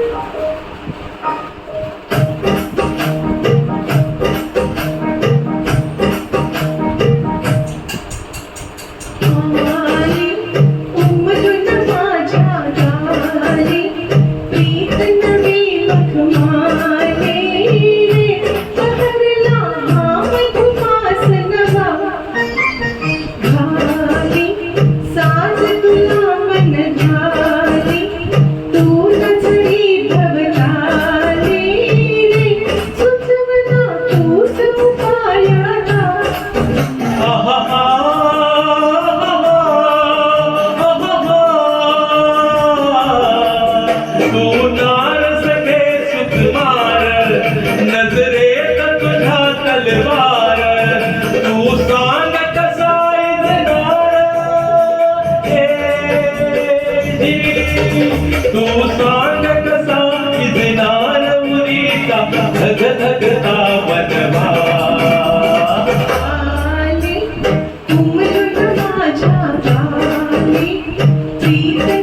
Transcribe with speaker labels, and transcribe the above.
Speaker 1: Thank you. तू
Speaker 2: सांग कसा देणार मुलीचा धग धगता बनवा
Speaker 1: माझ्या